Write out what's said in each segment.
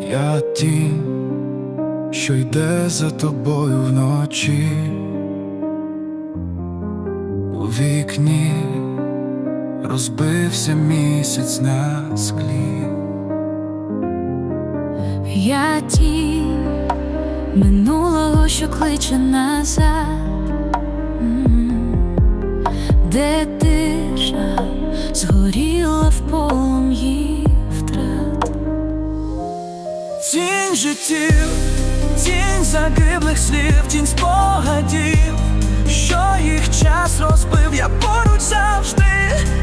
Я тінь, що йде за тобою вночі, у вікні розбився місяць на склі. Я тінь минулого, що кличе назад, де тиша згоріла загиблих слів, тінь спогадів, що їх час розбив, я поруч завжди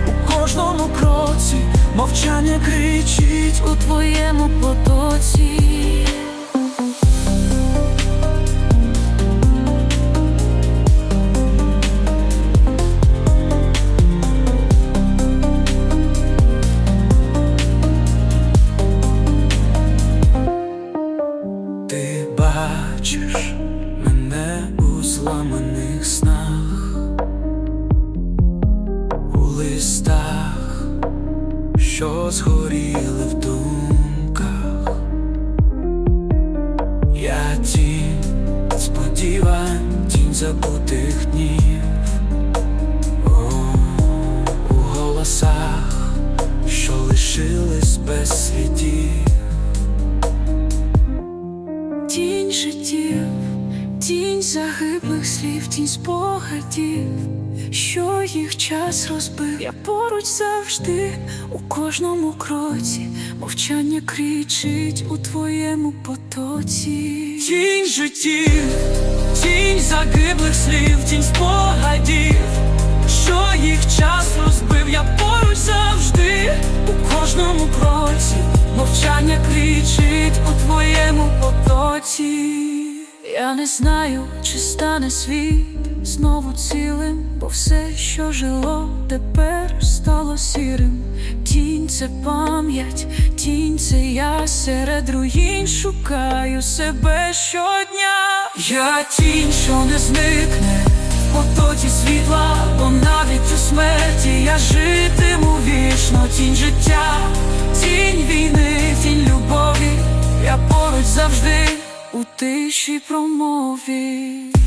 у кожному кроці, мовчання кричить. У твоєму потоці. Бачиш мене у зламаних снах, у листах, що згоріли в думках. Я тінь сподівань, тінь забутих днів, О, у голосах, що лишились без слідів. Загиблих слів, тінь спогадів, що їх час розбив, я поруч завжди у кожному кроці, мовчання кричить у твоєму потоці. Тінь життів, тінь загиблих слів, тінь спогадів, що їх час розбив, я поруч завжди у кожному кроці, мовчання кричить у твоєму потоці. Я не знаю, чи стане світ знову цілим, бо все, що жило, тепер стало сірим. Тінь це пам'ять, тінь це я серед руїн шукаю себе щодня. Я тінь, що не зникне потоці світла, бо навіть у смерті я житиму вічно, тінь життя, тінь війни, тінь любові, я поруч завжди тиші промові.